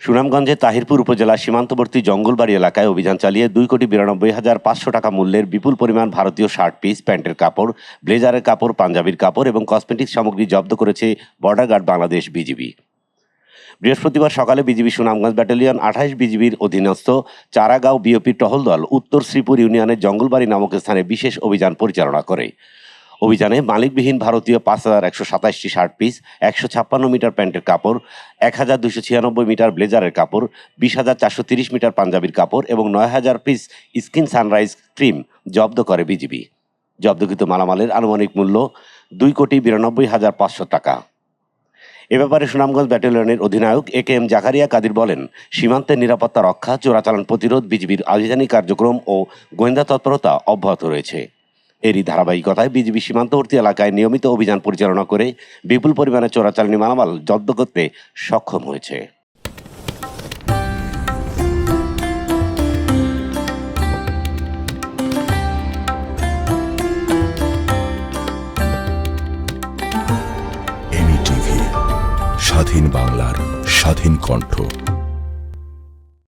সুনামগঞ্জের তাহিরপুর উপজেলা সীমান্তবর্তী জঙ্গলবাড়ি এলাকায় অভিযান চালিয়ে দুই কোটি বিরানব্বই হাজার পাঁচশো টাকা মূল্যের বিপুল পরিমাণ ভারতীয় শার্ট পিস, প্যান্টের কাপড়, ব্লেজারের কাপড়, পাঞ্জাবির কাপড় এবং কসমেটিক সামগ্রী জব্দ করেছে বর্ডার গার্ড বাংলাদেশ বিজিবি। বৃহস্পতিবার সকালে বিজিবি সুনামগঞ্জ ব্যাটালিয়ন আঠাইশ বিজিবির অধীনস্থ চারাগাঁও বিওপি টহল দল উত্তর শ্রীপুর ইউনিয়নের জঙ্গলবাড়ি নামক স্থানে বিশেষ অভিযান পরিচালনা করে। অভিযানে মালিকবিহীন ভারতীয় পাঁচ হাজার একশো সাতাশটি শার্ট পিস, একশো ছাপ্পান্ন মিটার প্যান্টের কাপড়, এক হাজার দুশো ছিয়ানব্বই মিটার ব্লেজারের কাপড়, বিশ হাজার চারশো তিরিশ মিটার পাঞ্জাবির কাপড় এবং নয় হাজার পিস স্কিন সানরাইজ ক্রিম জব্দ করে বিজিবি। জব্দকৃত মালামালের আনুমানিক মূল্য দুই কোটি বিরানব্বই হাজার পাঁচশো টাকা। এ ব্যাপারে সুনামগঞ্জ ব্যাটালিয়নের অধিনায়ক A K M Zakaria Kadir বলেন, সীমান্তের নিরাপত্তা রক্ষা, চোরাচালান প্রতিরোধ, বিজিবির আভিযানিক কার্যক্রম ও গোয়েন্দা তৎপরতা অব্যাহত রয়েছে। এরই ধারাবাহিকতায় বিজিবি সীমান্তবর্তী এলাকায় নিয়মিত অভিযান পরিচালনা করে বিপুল পরিমাণে চোরাচালানি মালামাল জব্দ করতে সক্ষম হয়েছে। স্বাধীন বাংলার স্বাধীন কণ্ঠ।